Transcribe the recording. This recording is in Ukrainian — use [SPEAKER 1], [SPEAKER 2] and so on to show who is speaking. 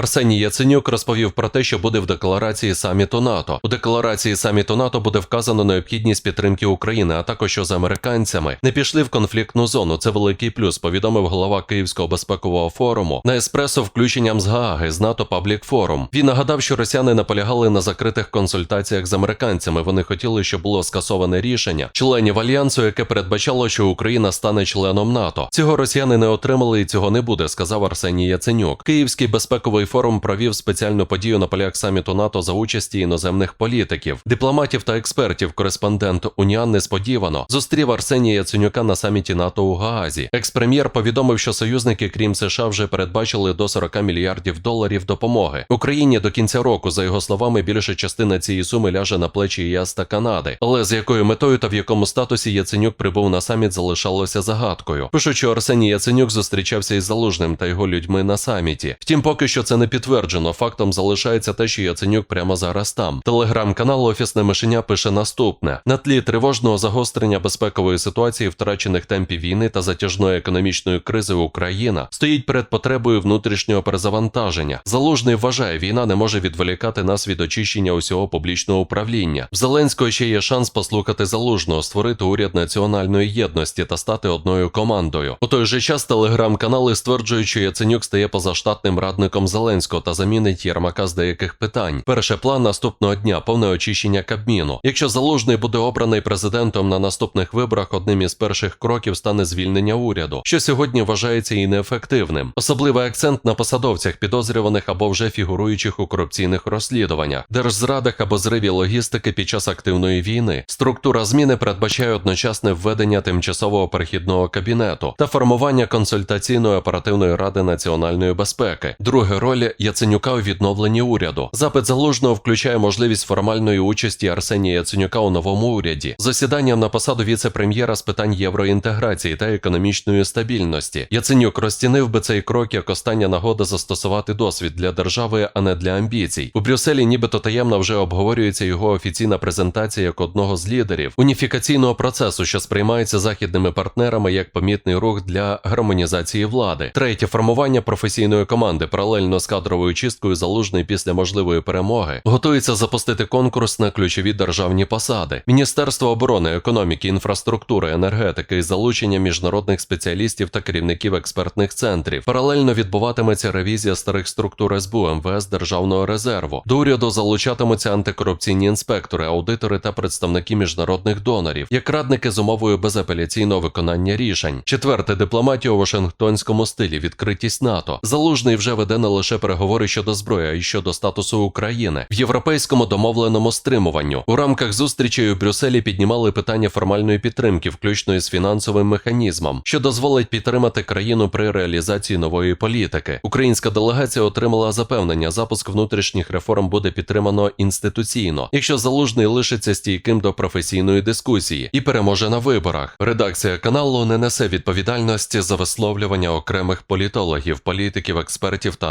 [SPEAKER 1] Арсеній Яценюк розповів про те, що буде в декларації саміту НАТО. У декларації саміту НАТО буде вказано необхідність підтримки України, а також що з американцями не пішли в конфліктну зону. Це великий плюс. Повідомив голова Київського безпекового форуму на еспресо включенням з Гааги з НАТО Паблік Форум. Він нагадав, що росіяни наполягали на закритих консультаціях з американцями. Вони хотіли, щоб було скасоване рішення членів альянсу, яке передбачало, що Україна стане членом НАТО. Цього росіяни не отримали і цього не буде, сказав Арсеній Яценюк. Київський безпековий форум провів спеціальну подію на полях саміту НАТО за участі іноземних політиків, дипломатів та експертів. Кореспондент Уніан несподівано зустрів Арсенія Яценюка на саміті НАТО у Гаазі. Експрем'єр повідомив, що союзники, крім США, вже передбачили до 40 мільярдів доларів допомоги Україні до кінця року. За його словами, більша частина цієї суми ляже на плечі ЄС та Канади. Але з якою метою та в якому статусі Яценюк прибув на саміт, залишалося загадкою. Пишуть, що Арсеній Яценюк зустрічався із Залужним та його людьми на саміті. Втім, поки що це не підтверджено. Фактом залишається те, що Яценюк прямо зараз там. Телеграм-канал Офісне мишеня пише наступне: на тлі тривожного загострення безпекової ситуації, втрачених темпів війни та затяжної економічної кризи Україна стоїть перед потребою внутрішнього перезавантаження. Залужний вважає, війна не може відволікати нас від очищення усього публічного управління. В Зеленського ще є шанс послухати залужного, створити уряд національної єдності та стати одною командою. У той же час телеграм-канали стверджують, що Яценюк стає позаштатним радником Зеленського та замінить Єрмака з деяких питань. Перший план наступного дня повне очищення Кабміну. Якщо залужний буде обраний президентом на наступних виборах, одним із перших кроків стане звільнення уряду, що сьогодні вважається і неефективним. Особливий акцент на посадовцях, підозрюваних або вже фігуруючих у корупційних розслідуваннях, держзрадах або зриві логістики під час активної війни. Структура зміни передбачає одночасне введення тимчасового перехідного кабінету та формування консультаційної оперативної ради національної безпеки. Друга роль Яценюка у відновленні уряду. Запит залужного включає можливість формальної участі Арсенія Яценюка у новому уряді, засіданням на посаду віце-прем'єра з питань євроінтеграції та економічної стабільності. Яценюк розцінив би цей крок як остання нагода застосувати досвід для держави, а не для амбіцій. У Брюсселі, нібито таємно вже обговорюється його офіційна презентація як одного з лідерів уніфікаційного процесу, що сприймається західними партнерами як помітний рух для гармонізації влади. Третє формування професійної команди паралельно з кадровою чисткою залужний після можливої перемоги готується запустити конкурс на ключові державні посади. Міністерство оборони, економіки, інфраструктури, енергетики і залучення міжнародних спеціалістів та керівників експертних центрів. Паралельно відбуватиметься ревізія старих структур СБУ, МВС Державного резерву. До уряду залучатимуться антикорупційні інспектори, аудитори та представники міжнародних донорів, як радники з умовою безапеляційного виконання рішень. Четверте дипломатія у Вашингтонському стилі, відкритість НАТО. Залужний вже веде не лише переговори щодо зброї, а й щодо статусу України в європейському домовленому стримуванню. У рамках зустрічей у Брюсселі піднімали питання формальної підтримки, включно із фінансовим механізмом, що дозволить підтримати країну при реалізації нової політики. Українська делегація отримала запевнення, запуск внутрішніх реформ буде підтримано інституційно, якщо залужний лишиться стійким до професійної дискусії і переможе на виборах. Редакція каналу не несе відповідальності за висловлювання окремих політологів, політиків, експертів та